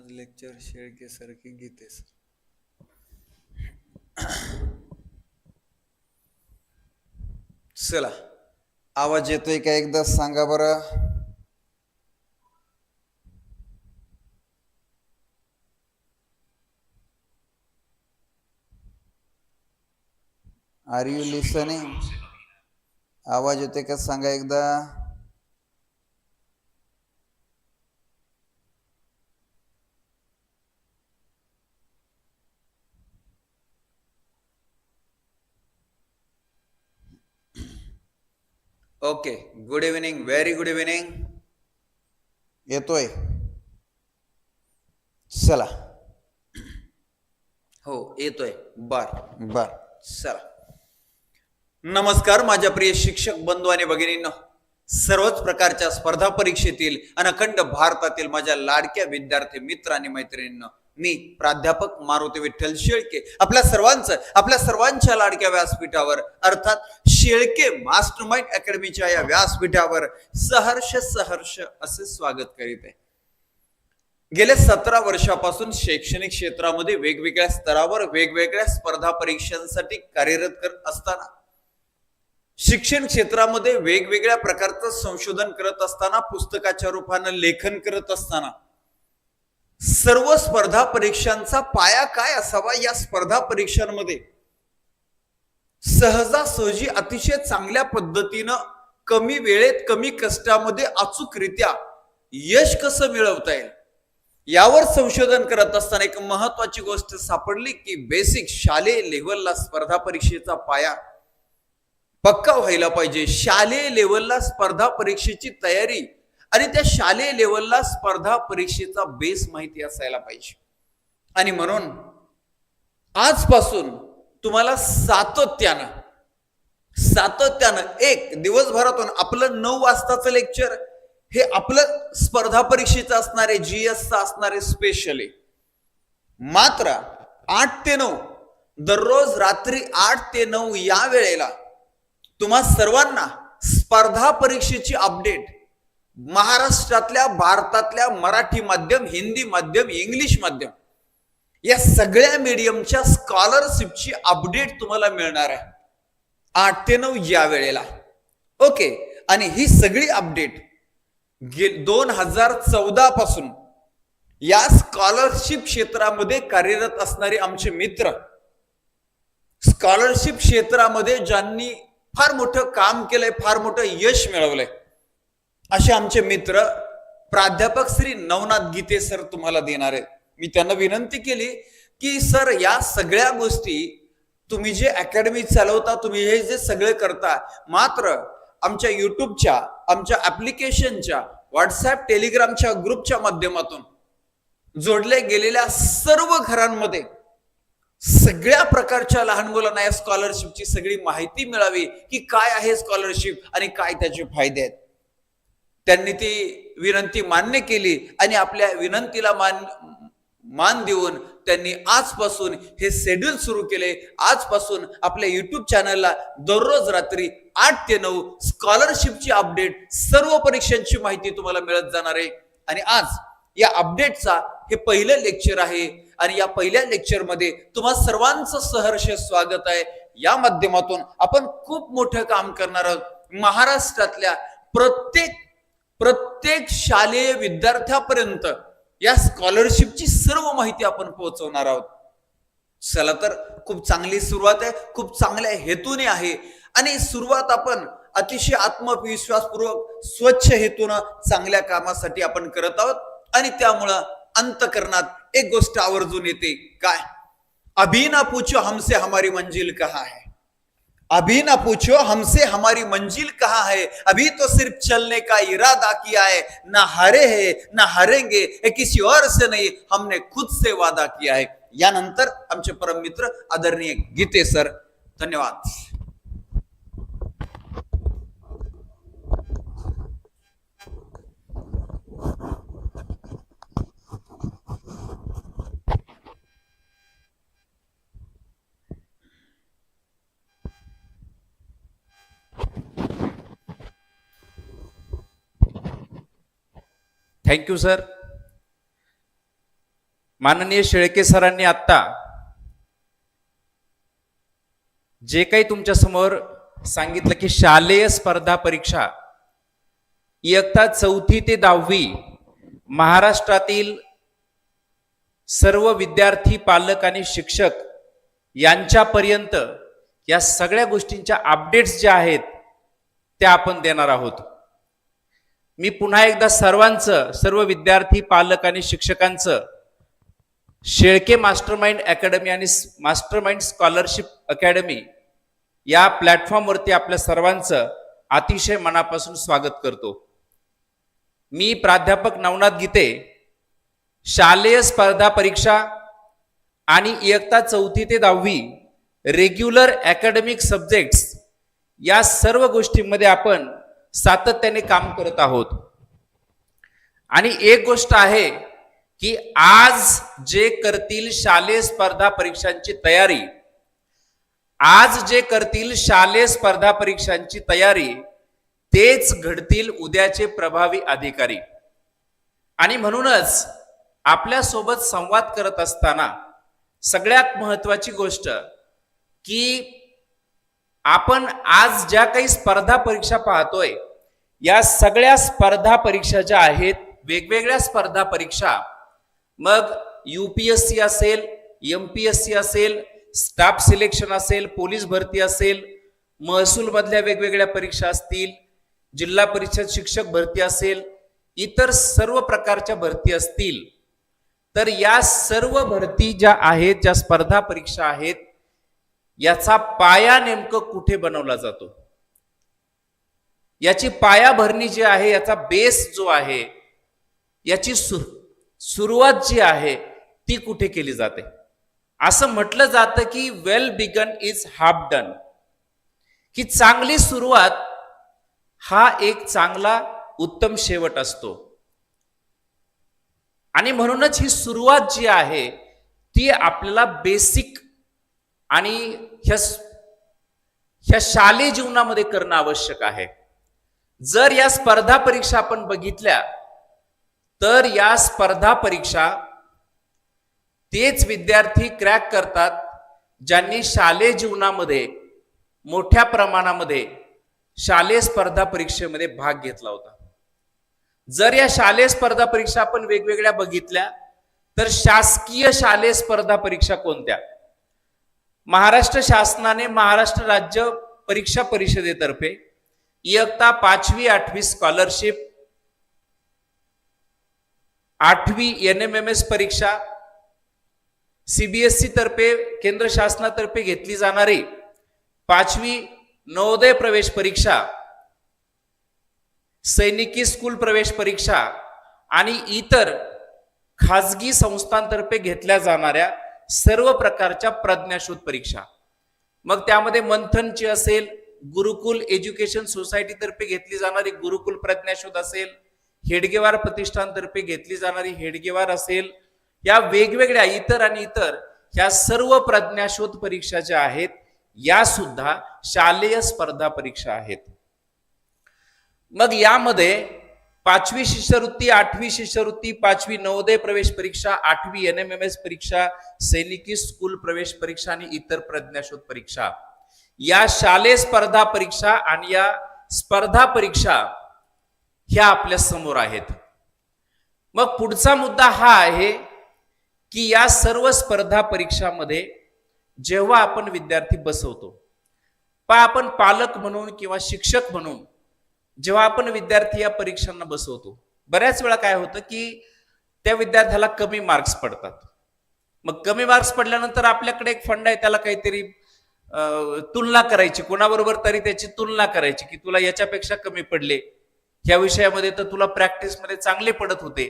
आज लेक्चर शेळके सारखे की चला. आवाज येतोय का एकदा सांगा बरं? आर यू लिसनिंग आवाज येतोय का सांगा एकदा? Okay good evening very good evening येतोय. चला. हो येतोय. बर. बर. चला. नमस्कार माझ्या प्रिय शिक्षक बंधू आणि भगिनींनो. सर्वच प्रकारच्या स्पर्धा परीक्षेतील अखंड भारतातील माझ्या लाडक्या विद्यार्थी मित्र आणि मैत्रिणींनो. मी प्राध्यापक मारुती विठ्ठल शेळके आपल्या सर्वांचं आपल्या सर्वांच्या लाडक्या व्यासपीठावर अर्थात शेळके मास्टर माइंड अकॅडमीच्या या व्यासपीठावर सहर्ष सहर्ष असे स्वागत करीत आहे. गेल्या सतरा वर्षापासून शैक्षणिक क्षेत्रामध्ये वेगवेगळ्या स्तरावर वेगवेगळ्या स्पर्धा परीक्षांसाठी कार्यरत करत असताना शिक्षण क्षेत्रामध्ये वेगवेगळ्या प्रकारचं संशोधन करत असताना पुस्तकाच्या रूपानं लेखन करत असताना सर्व स्पर्धा परीक्षांचा पाया काय असावा या स्पर्धा परीक्षांमध्ये? सहजासहजी अतिशय चांगल्या पद्धतीनं कमी वेळेत कमी कष्टामध्ये अचूकरित्या यश कसं मिळवता येईल? यावर संशोधन करत असताना एक महत्वाची गोष्ट सापडली की बेसिक शालेय लेवलला स्पर्धा परीक्षेचा पाया पक्का व्हायला पाहिजे. शालेय लेवलला स्पर्धा परीक्षेची तयारी आणि त्या शालेय लेवलला स्पर्धा परीक्षेचा बेस माहिती असायला पाहिजे. आणि म्हणून आजपासून तुम्हाला सातत्यानं सातत्यानं एक दिवसभरातून आपलं नऊ वाजताचं लेक्चर हे आपलं स्पर्धा परीक्षेचं असणारे जी एसचं असणारे आहे. मात्र आठ ते नऊ दररोज रात्री आठ ते नऊ या वेळेला तुम्हा सर्वांना स्पर्धा परीक्षेची अपडेट महाराष्ट्रातल्या भारतातल्या मराठी माध्यम हिंदी माध्यम इंग्लिश माध्यम या सगळ्या मीडियमच्या स्कॉलरशिपची अपडेट तुम्हाला मिळणार आहे. आठ ते नऊ या वेळेला. ओके आणि ही सगळी अपडेट गे दोन हजार चौदा पासून या स्कॉलरशिप क्षेत्रामध्ये कार्यरत असणारे आमचे मित्र स्कॉलरशिप क्षेत्रामध्ये ज्यांनी फार मोठं काम केलंय फार मोठं यश मिळवलंय असे आमचे मित्र प्राध्यापक श्री नवनाथ गीते सर तुम्हाला देणार आहेत. मी त्यांना विनंती केली की सर या सगळ्या गोष्टी तुम्ही जे अकॅडमी चालवता तुम्ही हे जे सगळे करता मात्र आमच्या युट्यूबच्या आमच्या ऍप्लिकेशनच्या व्हॉट्सॲप टेलिग्रामच्या ग्रुपच्या माध्यमातून जोडले गेलेल्या सर्व घरांमध्ये सगळ्या प्रकारच्या लहान मुलांना या स्कॉलरशिपची सगळी माहिती मिळावी की काय आहे स्कॉलरशिप आणि काय त्याचे फायदे आहेत. त्यांनी ती विनंती मान्य केली आणि आपल्या विनंतीला मान मान देऊन त्यांनी आजपासून हे शेड्यूल सुरू केले. आजपासून आपल्या युट्यूब चॅनलला दररोज रात्री आठ ते नऊ स्कॉलरशिपची अपडेट सर्व परीक्षांची माहिती तुम्हाला मिळत जाणार आहे. आणि आज या अपडेटचा हे पहिलं लेक्चर आहे आणि या पहिल्या लेक्चरमध्ये तुम्हा सर्वांचं सहर्ष स्वागत आहे. या माध्यमातून आपण खूप मोठं काम करणार आहोत. महाराष्ट्रातल्या प्रत्येक प्रत्येक शालेय विद्यार्थ्यापर्यंत या स्कॉलरशिपची सर्व माहिती आपण पोहोचवणार आहोत. चला तर खूप चांगली सुरुवात आहे खूप चांगल्या हेतूने आहे. आणि सुरुवात आपण अतिशय आत्मविश्वासपूर्वक स्वच्छ हेतूनं चांगल्या कामासाठी आपण करत आहोत. आणि त्यामुळं अंतकरणात एक गोष्ट आवर्जून येते काय? अभी ना पूछो हमसे हमारी मंजिल कहाँ है? अभी ना पूछो हमसे हमारी मंजिल कहाँ है? अभी तो सिर्फ चलने का इरादा किया है। ना हरे है ना हरेंगे हे किसी और से नहीं हमने खुद से वादा किया है। यानंतर आमचे परम मित्र आदरणीय गीते सर धन्यवाद। थँक्यू सर माननीय शेळके सरांनी आत्ता जे काही तुमच्यासमोर सांगितलं की शालेय स्पर्धा परीक्षा इयत्ता चौथी ते दहावी महाराष्ट्रातील सर्व विद्यार्थी पालक आणि शिक्षक यांच्यापर्यंत या सगळ्या गोष्टींच्या अपडेट्स ज्या आहेत त्या आपण देणार आहोत. मी पुन्हा एकदा सर्वांचं सर्व विद्यार्थी पालक आणि शिक्षकांचं शेळके मास्टरमाइंड अकॅडमी आणि मास्टरमाइंड स्कॉलरशिप अकॅडमी या प्लॅटफॉर्मवरती आपल्या सर्वांचं अतिशय मनापासून स्वागत करतो. मी प्राध्यापक नवनाथ गीते शालेय स्पर्धा परीक्षा आणि इयत्ता चौथी ते दहावी रेग्युलर अकॅडमिक सब्जेक्ट्स या सर्व गोष्टींमध्ये आपण सातत्याने काम करत आहोत. आणि एक गोष्ट आहे की आज जे करतील शालेय स्पर्धा परीक्षांची तयारी आज जे करतील शालेय स्पर्धा परीक्षांची तयारी तेच घडतील उद्याचे प्रभावी अधिकारी. आणि म्हणूनच आपल्यासोबत संवाद करत असताना सगळ्यात महत्वाची गोष्ट की आपण आज ज्या काही स्पर्धा परीक्षा पाहतोय या सगळ्या स्पर्धा परीक्षा ज्या आहेत वेगवेगळ्या स्पर्धा परीक्षा मग युपीएससी असेल एम पी एस सी असेल स्टाफ सिलेक्शन असेल पोलीस भरती असेल महसूल मधल्या वेगवेगळ्या परीक्षा असतील जिल्हा परिषद शिक्षक भरती असेल इतर सर्व प्रकारच्या भरती असतील. तर या सर्व भरती ज्या आहेत ज्या स्पर्धा परीक्षा आहेत याचा पाया नेमकं कुठे बनवला जातो? याची पायाभरणी जी आहे याचा बेस जो आहे याची सुर सुरुवात जी आहे ती कुठे केली जाते? असं म्हटलं जातं की well begun is half done की चांगली सुरुवात हा एक चांगला उत्तम शेवट असतो. आणि म्हणूनच ही सुरुवात जी आहे ती आपल्याला बेसिक आणि ह्या ह्या शालेय जीवनामध्ये करणं आवश्यक आहे. जर या स्पर्धा परीक्षा आपण बघितल्या तर या स्पर्धा परीक्षा तेच विद्यार्थी क्रॅक करतात ज्यांनी शालेय जीवनामध्ये मोठ्या प्रमाणामध्ये शालेय स्पर्धा परीक्षेमध्ये भाग घेतला होता. जर या शालेय स्पर्धा परीक्षा आपण वेगवेगळ्या बघितल्या तर शासकीय शालेय स्पर्धा परीक्षा कोणत्या? महाराष्ट्र शासनाने महाराष्ट्र राज्य परीक्षा परिषदेतर्फे इयत्ता पाचवी आठवी स्कॉलरशिप आठवी एन एम एम एस परीक्षा सीबीएसई तर्फे केंद्र शासनातर्फे घेतली जाणारी. पाचवी नवोदय प्रवेश परीक्षा सैनिकी स्कूल प्रवेश परीक्षा आणि इतर खाजगी संस्थांतर्फे घेतल्या जाणाऱ्या सर्व प्रकारच्या प्रज्ञाशोध परीक्षा. मग त्यामध्ये मंथनची असेल गुरुकुल एज्युकेशन सोसायटीतर्फे घेतली जाणारी गुरुकुल प्रज्ञाशोध असेल हेडगेवार प्रतिष्ठानतर्फे घेतली जाणारी हेडगेवार असेल या वेगवेगळ्या इतर आणि इतर ह्या सर्व प्रज्ञाशोध परीक्षा ज्या आहेत या सुद्धा शालेय स्पर्धा परीक्षा आहेत. मग यामध्ये पाचवी शिष्यवृत्ती आठवी शिष्यवृत्ती पाचवी नवोदय प्रवेश परीक्षा आठवी एन एम एम एस परीक्षा सैनिकी स्कूल प्रवेश परीक्षा आणि इतर प्रज्ञाशोध परीक्षा. या शालेय स्पर्धा परीक्षा आणि या स्पर्धा परीक्षा ह्या आपल्यासमोर आहेत. मग पुढचा मुद्दा हा आहे की या सर्व स्पर्धा परीक्षामध्ये जेव्हा आपण विद्यार्थी बसवतो पा आपण पालक म्हणून किंवा शिक्षक म्हणून जेव्हा आपण विद्यार्थी या परीक्षांना बसवतो बऱ्याच वेळा काय होतं की त्या विद्यार्थ्याला कमी मार्क्स पडतात. मग कमी मार्क्स पडल्यानंतर आपल्याकडे एक फंड आहे त्याला काहीतरी तुलना करायची कोणाबरोबर तरी त्याची तुलना करायची की तुला याच्यापेक्षा कमी पडले. ह्या विषयामध्ये तर तुला प्रॅक्टिसमध्ये चांगले पडत होते.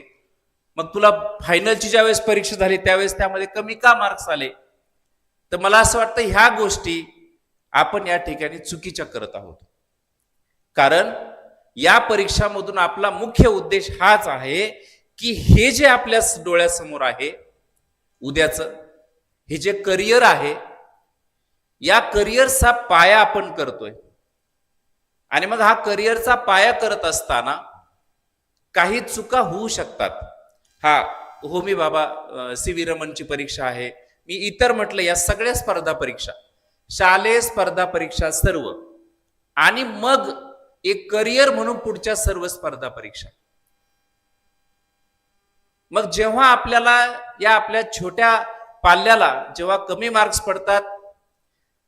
मग तुला फायनलची ज्यावेळेस परीक्षा झाली त्यावेळेस त्यामध्ये कमी का मार्क्स आले? तर मला असं वाटतं ह्या गोष्टी आपण या ठिकाणी चुकीच्या करत आहोत. कारण या परीक्षामधून आपला मुख्य उद्देश हाच आहे की हे जे आपल्या डोळ्यासमोर आहे उद्याचं हे जे करिअर आहे या करिअरचा पाया आपण करतोय. आणि मग हा करिअरचा पाया करत असताना काही चुका होऊ शकतात. हा होमी बाबा सी व्ही रमणची परीक्षा आहे. मी इतर म्हटलं या सगळ्या स्पर्धा परीक्षा शालेय स्पर्धा परीक्षा सर्व. आणि मग एक करिअर म्हणून पुढच्या सर्व स्पर्धा परीक्षा. मग जेव्हा आपल्याला या आपल्या छोट्या पाल्याला जेव्हा कमी मार्क्स पडतात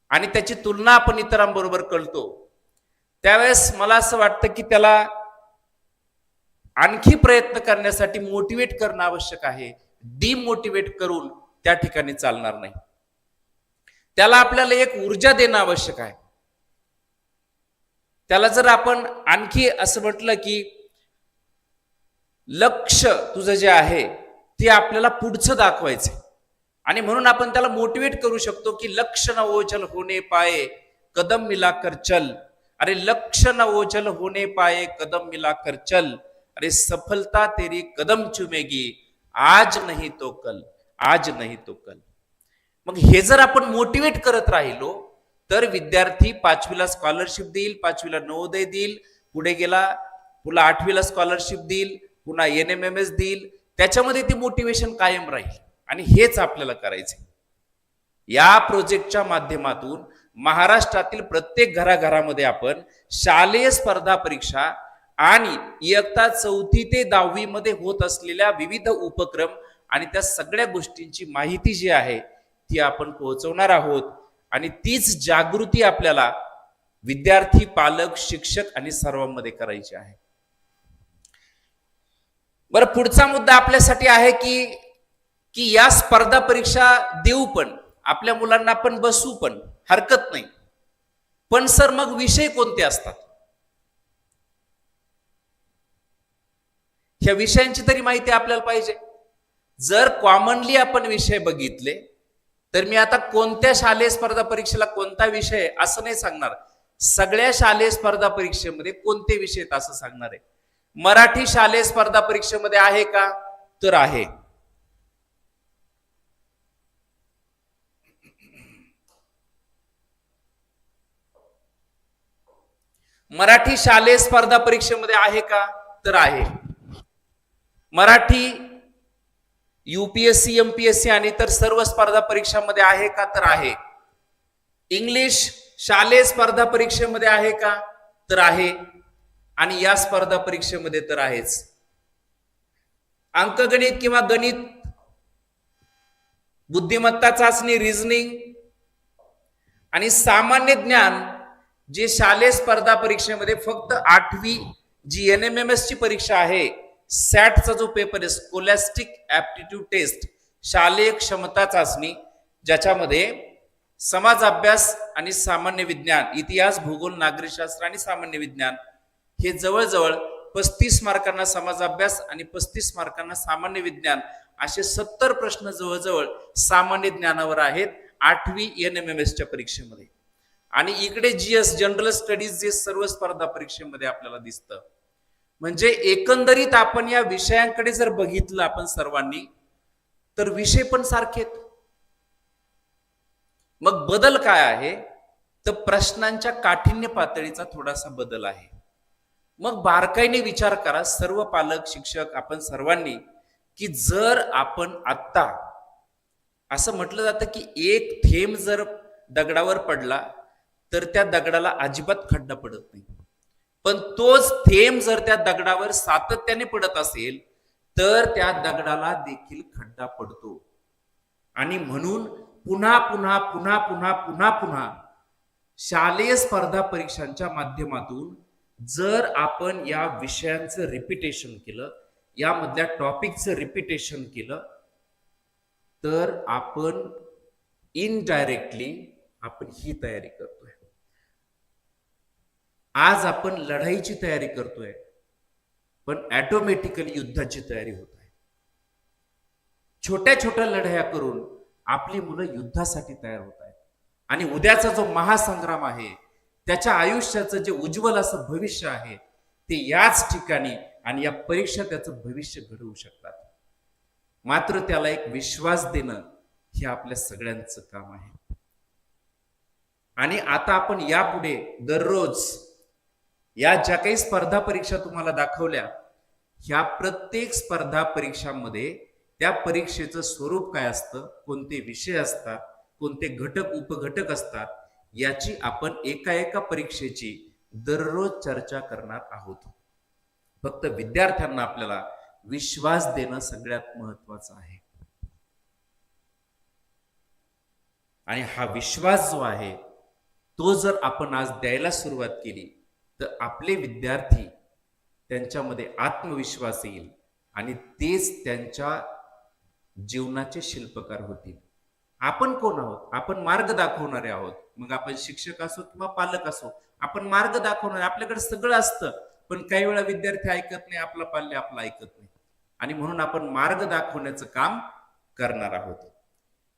आणि त्याची तुलना आपण इतरांबरोबर करतो त्यावेळेस मला असं वाटतं की त्याला आणखी प्रयत्न करण्यासाठी मोटिवेट करणं आवश्यक आहे. डिमोटिवेट करून त्या ठिकाणी चालणार नाही. त्याला आपल्याला एक ऊर्जा देणं आवश्यक आहे. त्याला जर आपण आणखी असं म्हटलं की लक्ष तुझं जे आहे ते आपल्याला पुढचं दाखवायचं आणि म्हणून आपण त्याला मोटिवेट करू शकतो की लक्ष न ओझल होणे पाये कदम मिलाकर चल. अरे लक्ष न ओझल होणे पाये कदम मिलाकर चल. अरे सफलता तेरी कदम चुमेगी आज नाही तो कल आज नाही तो कल. मग हे जर आपण मोटिवेट करत राहिलो तर विद्यार्थी पाचवीला स्कॉलरशिप देईल पाचवीला नवोदय देईल पुढे गेला पुन्हा आठवीला स्कॉलरशिप देईल पुन्हा एन एम एम एस देईल. त्याच्यामध्ये ती मोटिवेशन कायम राहील. आणि हेच आपल्याला करायचे या प्रोजेक्टच्या माध्यमातून महाराष्ट्रातील प्रत्येक घराघरामध्ये आपण शालेय स्पर्धा परीक्षा आणि इयत्ता चौथी ते दहावी मध्ये होत असलेल्या विविध उपक्रम आणि त्या सगळ्या गोष्टींची माहिती जी आहे ती आपण पोहोचवणार आहोत. आणि तीच जागृती आपल्याला विद्यार्थी पालक शिक्षक आणि सर्वांमध्ये करायची आहे. बरं पुढचा मुद्दा आपल्यासाठी आहे की की या स्पर्धा परीक्षा देऊ पण आपल्या मुलांना पण बसू पण हरकत नाही. पण सर मग विषय कोणते असतात? ह्या विषयांची तरी माहिती आपल्याला पाहिजे. जर कॉमनली आपण विषय बघितले तर मी आता कोणत्या शालेय स्पर्धा परीक्षेला कोणता विषय असं नाही सांगणार. सगळ्या शालेय स्पर्धा परीक्षेमध्ये कोणते विषय आहेत असं सांगणार आहे. मराठी शालेय स्पर्धा परीक्षेमध्ये आहे का? तर आहे. मराठी शालेय स्पर्धा परीक्षेमध्ये आहे का? तर आहे. मराठी युपीएससी एमपीएससी आणि तर सर्व स्पर्धा परीक्षांमध्ये आहे का? तर आहे. इंग्लिश शालेय स्पर्धा परीक्षेमध्ये आहे का? तर आहे. आणि या स्पर्धा परीक्षेमध्ये तर आहेच. अंकगणित किंवा गणित बुद्धिमत्ता चाचणी रिझनिंग आणि सामान्य ज्ञान जे शालेय स्पर्धा परीक्षेमध्ये फक्त आठवी जी एन एम एम एस ची परीक्षा आहे सॅटचा जो पेपर आहे स्कोलॅस्टिक ॲप्टिट्यूड टेस्ट शालेय क्षमता चाचणी ज्याच्यामध्ये समाज अभ्यास आणि सामान्य विज्ञान इतिहास भूगोल नागरिकशास्त्र आणि सामान्य विज्ञान हे जवळजवळ पस्तीस मार्कांना समाज अभ्यास आणि पस्तीस मार्कांना सामान्य विज्ञान असे सत्तर प्रश्न जवळजवळ सामान्य ज्ञानावर आहेत आठवी एन एम एम एसच्या परीक्षेमध्ये. आणि इकडे जीएस जनरल स्टडीज जे सर्व स्पर्धा परीक्षेमध्ये आपल्याला दिसतं म्हणजे एकंदरीत आपण या विषयांकडे जर बघितलं आपण सर्वांनी तर विषय पण सारखेत मग बदल काय आहे? तर प्रश्नांच्या काठिण्य पातळीचा थोडासा बदल आहे. मग बारकाईने विचार करा सर्व पालक शिक्षक आपण सर्वांनी की जर आपण आत्ता असं म्हटलं जातं की एक थेंब जर दगडावर पडला तर त्या दगडाला अजिबात खड्डा पडत नाही. पण तोच थेंब जर त्या दगडावर सातत्याने पडत असेल तर त्या दगडाला देखील खड्डा पडतो. आणि म्हणून पुन्हा पुन्हा पुन्हा पुन्हा पुन्हा पुन्हा शालेय स्पर्धा परीक्षांच्या माध्यमातून जर आपण या विषयांचं रिपिटेशन केलं यामधल्या टॉपिकचं रिपिटेशन केलं तर आपण इनडायरेक्टली आपण ही तयारी करतोय. आज आपण लढाईची तयारी करतोय पण ऑटोमॅटिकली युद्धाची तयारी होत आहे. छोट्या छोट्या लढाया करून आपली मुलं युद्धासाठी तयार होत आहेत. आणि उद्याचा जो महासंग्राम आहे त्याच्या आयुष्याचं जे उज्ज्वल असं भविष्य आहे ते याच ठिकाणी आणि या परीक्षा त्याचं भविष्य घडवू शकतात. मात्र त्याला एक विश्वास देणं हे आपल्या सगळ्यांचं काम आहे. आणि आता आपण यापुढे दररोज या ज्या काही स्पर्धा परीक्षा तुम्हाला दाखवल्या ह्या प्रत्येक स्पर्धा परीक्षांमध्ये त्या परीक्षेचं स्वरूप काय असतं कोणते विषय असतात कोणते घटक उपघटक असतात याची आपण एका एका परीक्षेची दररोज चर्चा करणार आहोत. फक्त विद्यार्थ्यांना आपल्याला विश्वास देणं सगळ्यात महत्वाचं आहे. आणि हा विश्वास जो आहे तो जर आपण आज द्यायला सुरुवात केली तर आपले विद्यार्थी त्यांच्यामध्ये आत्मविश्वास येईल आणि तेच त्यांच्या जीवनाचे शिल्पकार होतील. आपण कोण आहोत? आपण मार्ग दाखवणारे आहोत. मग आपण शिक्षक असो किंवा पालक असो आपण मार्ग दाखवणारे आपल्याकडे सगळं असतं पण काही वेळा विद्यार्थी ऐकत नाही आपला पाल्य आपलं ऐकत नाही. आणि म्हणून आपण मार्ग दाखवण्याचं काम करणार आहोत.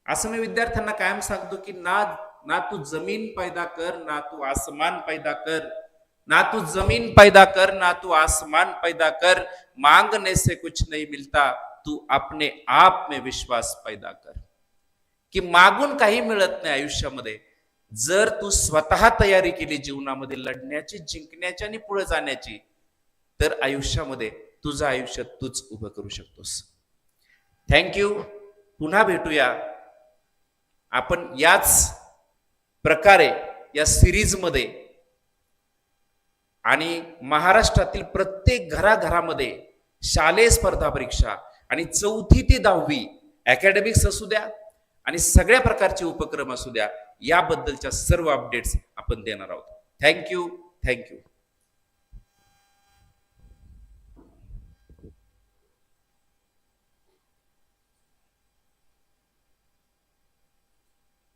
असं मी विद्यार्थ्यांना कायम सांगतो की ना ना तू जमीन पैदा कर ना तू आसमान पैदा कर. ना तू जमीन पैदा कर ना तू आसमान पैदा कर मांगने से कुछ नहीं मिलता तू अपने आप में विश्वास पैदा कर. की मागून काही मिळत नाही आयुष्यामध्ये. जर तू स्वतः तयारी केली जीवनामध्ये लढण्याची जिंकण्याची आणि पुढे जाण्याची तर आयुष्यामध्ये तुझं आयुष्य तूच उभं करू शकतोस. थँक्यू पुन्हा भेटूया. आपण याच प्रकारे या सिरीजमध्ये आणि महाराष्ट्रातील प्रत्येक घराघरामध्ये शालेय स्पर्धा परीक्षा आणि चौथी ते दहावी अकॅडमिक्स असू द्या आणि सगळ्या प्रकारचे उपक्रम असू द्या याबद्दलच्या सर्व अपडेट्स आपण देणार आहोत. Thank you thank you